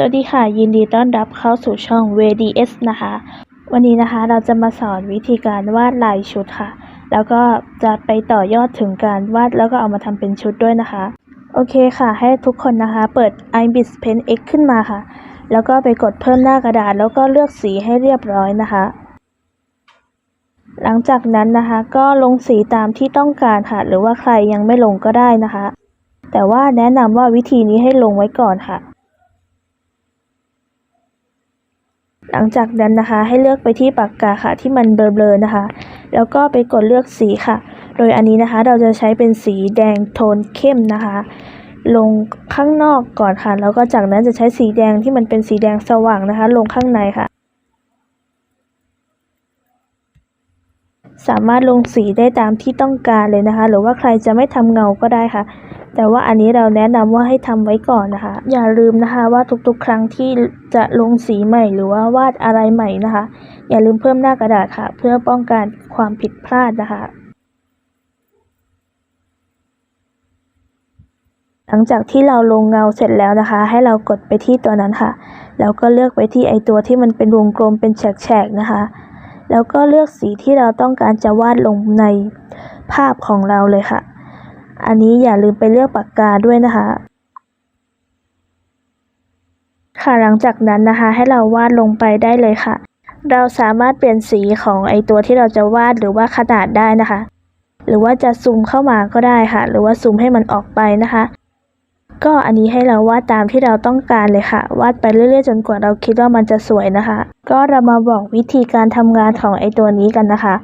สวัสดีค่ะ ยินดีต้อนรับเข้าสู่ช่อง VDS นะคะ วันนี้นะคะเราจะมาสอนวิธีการวาดลายชุดค่ะ แล้วก็จะไปต่อยอดถึงการวาดแล้วก็เอามาทำเป็นชุดด้วยนะคะ โอเคค่ะ ให้ทุกคนนะคะเปิด iBis Pen X ขึ้นมาค่ะ แล้วก็ไปกดเพิ่มหน้ากระดาษ แล้วก็เลือกสีให้เรียบร้อยนะคะ หลังจากนั้นนะคะก็ลงสีตามที่ต้องการค่ะ หรือว่าใครยังไม่ลงก็ได้นะคะ แต่ว่าแนะนำว่าวิธีนี้ให้ลงไว้ก่อนค่ะ หลังจากนั้นนะคะ ให้เลือกไปที่ปากกาค่ะ ที่มันเบลอๆนะคะ แล้วก็ไปกดเลือกสีค่ะ โดยอันนี้นะคะเราจะใช้เป็นสีแดงโทนเข้มนะคะ ลงข้างนอกก่อนค่ะ แล้วก็จากนั้นจะใช้สีแดงที่มันเป็นสีแดงสว่างนะคะ ลงข้างในค่ะ สามารถลงสีได้ตามที่ต้องการเลยนะคะ หรือว่าใครจะไม่ทำเงาก็ได้ค่ะ แต่ว่าอันนี้เราแนะนำว่าให้ทำไว้ก่อนนะคะ อย่าลืมนะคะว่าทุกๆ ครั้งที่จะลงสีใหม่หรือว่าวาดอะไรใหม่นะคะ อย่าลืมเพิ่มหน้ากระดาษค่ะ เพื่อป้องกันความผิดพลาดนะคะหลังจากที่เราลงเงาเสร็จแล้วนะคะ ให้เรากดไปที่ตัวนั้นค่ะ แล้วก็เลือกไปที่ไอตัวที่มันเป็นวงกลมเป็นแฉกๆนะคะ แล้วก็เลือกสีที่เราต้องการจะวาดลงในภาพของเราเลยค่ะ อันนี้อย่าลืมไปเลือกปากกาด้วยนะคะ ค่ะหลังจากนั้นนะคะ ให้เราวาดลงไปได้เลยค่ะ เราสามารถเปลี่ยนสีของไอตัวที่เราจะวาดหรือว่าขนาดได้นะคะ หรือว่าจะซูมเข้ามาก็ได้ค่ะ หรือว่าซูมให้มันออกไปนะคะ ก็อันนี้ให้เราวาดตามที่เราต้องการเลยค่ะ วาดไปเรื่อยๆ จนกว่าเราคิดว่ามันจะสวยนะคะ ก็เรามาบอกวิธีการทำงานของไอตัวนี้กันนะคะ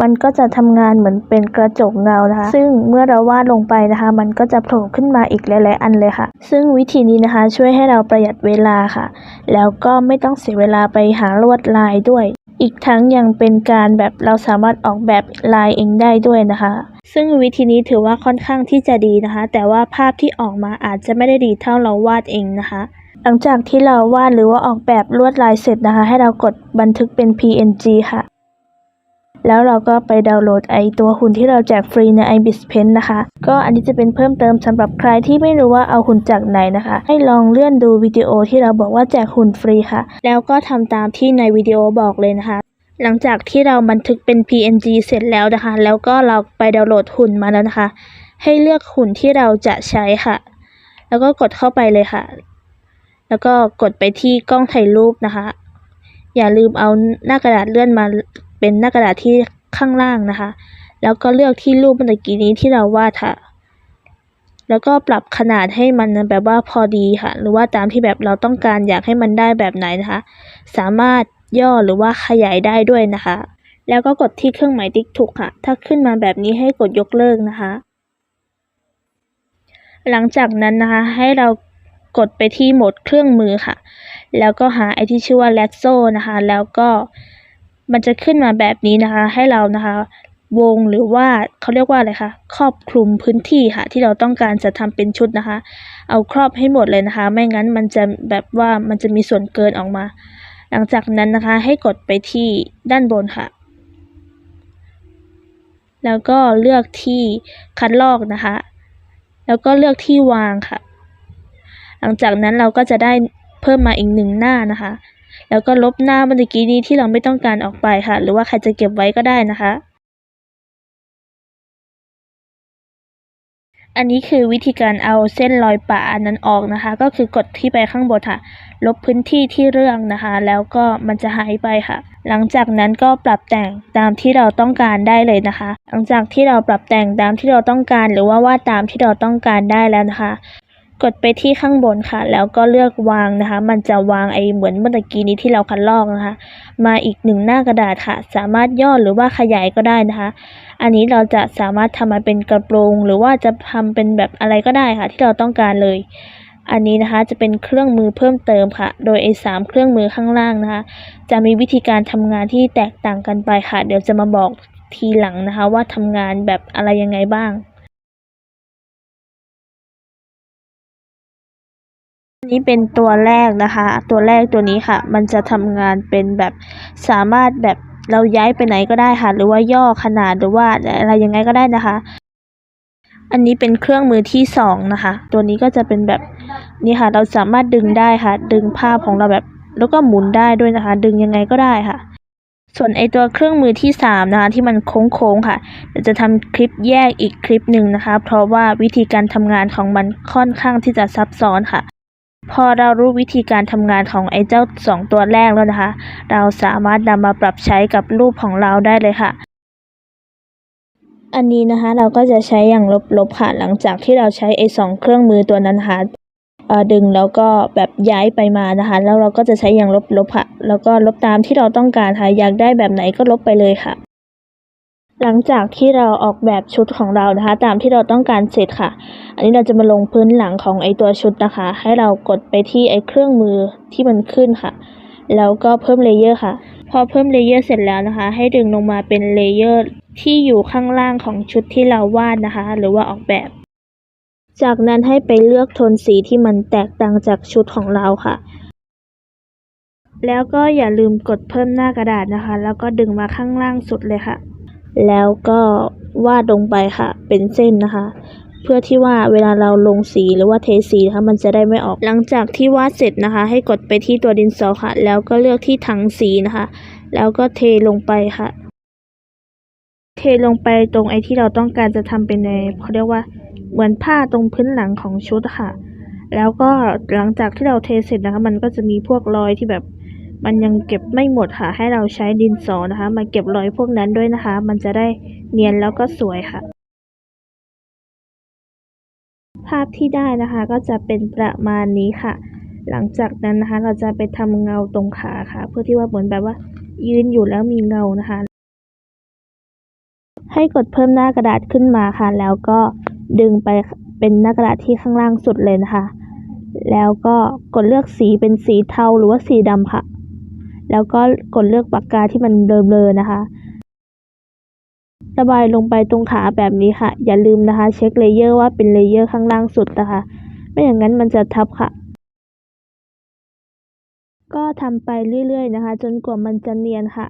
มันก็จะทำงานเหมือนเป็นกระจกเงานะคะ ซึ่งเมื่อเราวาดลงไปนะคะ มันก็จะโผล่ขึ้นมาอีกหลายๆอันเลยค่ะ ซึ่งวิธีนี้นะคะช่วยให้เราประหยัดเวลาค่ะ แล้วก็ไม่ต้องเสียเวลาไปหาลวดลายด้วย อีกทั้งยังเป็นการแบบเราสามารถออกแบบลายเองได้ด้วยนะคะ ซึ่งวิธีนี้ถือว่าค่อนข้างที่จะดีนะคะ แต่ว่าภาพที่ออกมาอาจจะไม่ได้ดีเท่าเราวาดเองนะคะ หลังจากที่เราวาดหรือว่าออกแบบลวดลายเสร็จนะคะ ให้เรากดบันทึกเป็น PNG ค่ะ แล้วเราก็ไปดาวน์โหลดไอตัวหุ่นที่เราแจกฟรีใน iBis Pen นะคะ ก็อันนี้จะเป็นเพิ่มเติมสำหรับใครที่ไม่รู้ว่าเอาหุ่นจากไหนนะคะ ให้ลองเลื่อนดูวิดีโอที่เราบอกว่าแจกหุ่นฟรีค่ะ แล้วก็ทำตามที่ในวิดีโอบอกเลยนะคะหลังจากที่เราบันทึกเป็น PNG เสร็จแล้วนะคะ แล้วก็เราไปดาวน์โหลดหุ่นมาแล้วนะคะ ให้เลือกหุ่นที่เราจะใช้ค่ะ แล้วก็กดเข้าไปเลยค่ะ แล้วก็กดไปที่กล้องถ่ายรูปนะคะ อย่าลืมเอาหน้ากระดาษเลื่อนมา เป็นหน้ากระดาษที่ข้างล่างนะคะ แล้วก็เลือกที่รูปเมื่อกี้นี้ที่เราวาดค่ะ แล้วก็ปรับขนาดให้มันแบบว่าพอดีค่ะ หรือว่าตามที่แบบเราต้องการอยากให้มันได้แบบไหนนะคะ สามารถย่อหรือว่าขยายได้ด้วยนะคะ แล้วก็กดที่เครื่องหมายติ๊กถูกค่ะ ถ้าขึ้นมาแบบนี้ให้กดยกเลิกนะคะ หลังจากนั้นนะคะ ให้เรากดไปที่โหมดเครื่องมือค่ะ แล้วก็หาไอที่ชื่อว่า Lasso นะคะ แล้วก็ มันจะขึ้นมาแบบนี้นะคะ ให้เรานะคะ วงหรือว่าเขาเรียกว่าอะไรคะครอบคลุมพื้นที่ค่ะ ที่เราต้องการจะทำเป็นชุดนะคะ เอาครอบให้หมดเลยนะคะ ไม่งั้นมันจะแบบว่ามันจะมีส่วนเกินออกมา หลังจากนั้นนะคะ ให้กดไปที่ด้านบนค่ะ แล้วก็เลือกที่คัดลอกนะคะ แล้วก็เลือกที่วางค่ะ หลังจากนั้นเราก็จะได้เพิ่มมาอีกหนึ่งหน้านะคะ แล้วก็ลบหน้าเมื่อกี้นี้ที่เราไม่ต้องการออกไปค่ะ หรือว่าใครจะเก็บไว้ก็ได้นะคะ อันนี้คือวิธีการเอาเส้นรอยปะอันนั้นออกนะคะ ก็คือกดที่ไปข้างบนค่ะ ลบพื้นที่ที่เรื่องนะคะ แล้วก็มันจะหายไปค่ะ หลังจากนั้นก็ปรับแต่งตามที่เราต้องการได้เลยนะคะ หลังจากที่เราปรับแต่งตามที่เราต้องการ หรือว่าวาดตามที่เราต้องการได้แล้วนะคะ กดไปที่ข้างบนค่ะ แล้วก็เลือกวางนะคะ มันจะวางไอเหมือนเมื่อกี้นี้ที่เราคัดลอกนะคะ มาอีกหนึ่งหน้ากระดาษค่ะ สามารถย่อหรือว่าขยายก็ได้นะคะ อันนี้เราจะสามารถทำมาเป็นกระโปรงหรือว่าจะทำเป็นแบบอะไรก็ได้ค่ะ ที่เราต้องการเลย อันนี้นะคะจะเป็นเครื่องมือเพิ่มเติมค่ะ โดยไอ้สามเครื่องมือข้างล่างนะคะ จะมีวิธีการทำงานที่แตกต่างกันไปค่ะ เดี๋ยวจะมาบอกทีหลังนะคะ ว่าทำงานแบบอะไรยังไงบ้าง นนี้เป็นตัวแรกนะคะ ตัวแรกตัวนี้ค่ะ มันจะทำงานเป็นแบบสามารถแบบเราย้ายไปไหนก็ได้ค่ะ หรือว่าย่อขนาดหรือว่าอะไรยังไงก็ได้นะคะ อันนี้เป็นเครื่องมือที่สองนะคะ ตัวนี้ก็จะเป็นแบบนี่ค่ะ เราสามารถดึงได้ค่ะ ดึงภาพของเราแบบแล้วก็หมุนได้ด้วยนะคะ ดึงยังไงก็ได้ค่ะ ส่วนไอตัวเครื่องมือที่สามนะคะที่มันโค้งๆค่ะเดี๋ยวจะทำคลิปแยกอีกคลิปหนึ่งนะคะ เพราะว่าวิธีการทำงานของมันค่อนข้างที่จะซับซ้อนค่ะ พอเรารู้วิธีการทำงานของไอ้เจ้าสองตัวแรกแล้วนะคะ เราสามารถนำมาปรับใช้กับรูปของเราได้เลยค่ะ อันนี้นะคะเราก็จะใช้อย่างลบๆค่ะหลังจากที่เราใช้ไอ้สองเครื่องมือตัวนั้นนะคะเอ่อดึงแล้วก็แบบย้ายไปมานะคะ แล้วเราก็จะใช้อย่างลบๆค่ะ แล้วก็ลบตามที่เราต้องการค่ะอยากได้แบบไหนก็ลบไปเลยค่ะ หลังจากที่เราออกแบบชุดของเรานะคะ ตามที่เราต้องการเสร็จค่ะ อันนี้เราจะมาลงพื้นหลังของไอตัวชุดนะคะ ให้เรากดไปที่ไอเครื่องมือที่มันขึ้นค่ะ แล้วก็เพิ่มเลเยอร์ค่ะ พอเพิ่มเลเยอร์เสร็จแล้วนะคะ ให้ดึงลงมาเป็นเลเยอร์ที่อยู่ข้างล่างของชุดที่เราวาดนะคะ หรือว่าออกแบบ จากนั้นให้ไปเลือกโทนสีที่มันแตกต่างจากชุดของเราค่ะ แล้วก็อย่าลืมกดเพิ่มหน้ากระดาษนะคะ แล้วก็ดึงมาข้างล่างสุดเลยค่ะ แล้วก็วาดลงไปค่ะ เป็นเส้นนะคะ เพื่อที่ว่าเวลาเราลงสีหรือว่าเทสีนะคะมันจะได้ไม่ออก หลังจากที่วาดเสร็จนะคะ ให้กดไปที่ตัวดินสอค่ะ แล้วก็เลือกที่ถังสีนะคะ แล้วก็เทลงไปค่ะ เทลงไปตรงไอ้ที่เราต้องการจะทำเป็นในเขาเรียกว่าเหมือนผ้าตรงพื้นหลังของชุดค่ะ แล้วก็หลังจากที่เราเทเสร็จนะคะ มันก็จะมีพวกรอยที่แบบ มันยังเก็บไม่หมดค่ะ ให้เราใช้ดินสอนะคะ มาเก็บรอยพวกนั้นด้วยนะคะ มันจะได้เนียนแล้วก็สวยค่ะ ภาพที่ได้นะคะก็จะเป็นประมาณนี้ค่ะ หลังจากนั้นนะคะ เราจะไปทำเงาตรงขาค่ะ เพื่อที่ว่าเหมือนแบบว่า ยืนอยู่แล้วมีเงานะคะ ให้กดเพิ่มหน้ากระดาษขึ้นมาค่ะ แล้วก็ดึงไปเป็นหน้ากระดาษที่ข้างล่างสุดเลยนะคะ แล้วก็กดเลือกสีเป็นสีเทาหรือว่าสีดำค่ะ แล้วก็กดเลือกปากกาที่มันเบลอๆนะคะ ระบายลงไปตรงขาแบบนี้ค่ะ อย่าลืมนะคะ เช็คเลเยอร์ว่าเป็นเลเยอร์ข้างล่างสุดนะคะ ไม่อย่างนั้นมันจะทับค่ะ ก็ทำไปเรื่อยๆนะคะ จนกว่ามันจะเนียนค่ะ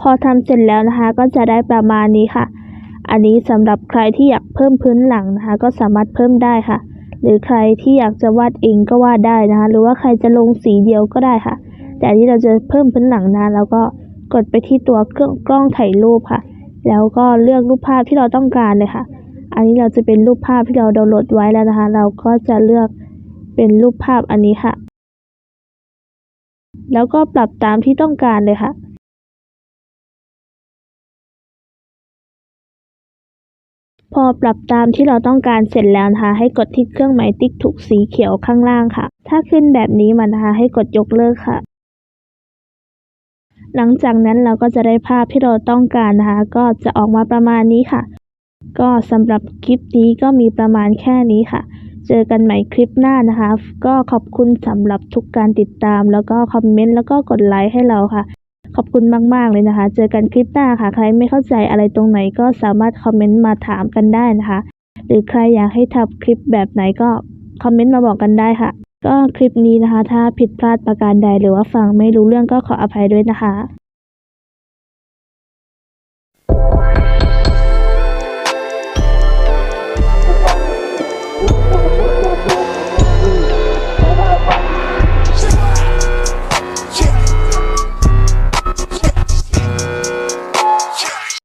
พอทำเสร็จแล้วนะคะ ก็จะได้ประมาณนี้ค่ะ อันนี้สำหรับใครที่อยากเพิ่มพื้นหลังนะคะ ก็สามารถเพิ่มได้ค่ะ หรือใครที่อยากจะวาดเองก็วาดได้นะคะ หรือว่าใครจะลงสีเดียวก็ได้ค่ะ แต่นที่เราจะเพิ่มพื้นหลังนะแล้วก็กดไปที่ตัวเครื่องกล้องถ่ายรูปค่ะ แล้วก็เลือกรูปภาพที่เราต้องการเลยค่ะ อันนี้เราจะเป็นรูปภาพที่เราดาวน์โหลดไว้แล้วนะคะ เราก็จะเลือกเป็นรูปภาพอันนี้ค่ะ แล้วก็ปรับตามที่ต้องการเลยค่ะ อปรับตามที่เราต้องการเสร็จแล้วนะคะให้กดที่เครื่องหมายติ๊กถูกสีเขียวข้างล่างค่ะ ถ้าขึ้นแบบนี้มานะคะให้กดยกเลิกค่ะ หลังจากนั้นเราก็จะได้ภาพที่เราต้องการนะคะ ก็จะออกมาประมาณนี้ค่ะ ก็สำหรับคลิปนี้ก็มีประมาณแค่นี้ค่ะ เจอกันใหม่คลิปหน้านะคะ ก็ขอบคุณสำหรับทุกการติดตาม แล้วก็คอมเมนต์แล้วก็กดไลค์ให้เราค่ะ ขอบคุณมาก ๆ เลยนะคะ เจอกันคลิปหน้าค่ะ ใครไม่เข้าใจอะไรตรงไหนก็สามารถคอมเมนต์มาถามกันได้นะคะ หรือใครอยากให้ทำคลิปแบบไหนก็คอมเมนต์มาบอกกันได้ค่ะ ก็คลิปนี้นะคะ ถ้าผิดพลาดประการใดหรือว่าฟังไม่รู้เรื่องก็ขออภัยด้วยนะคะ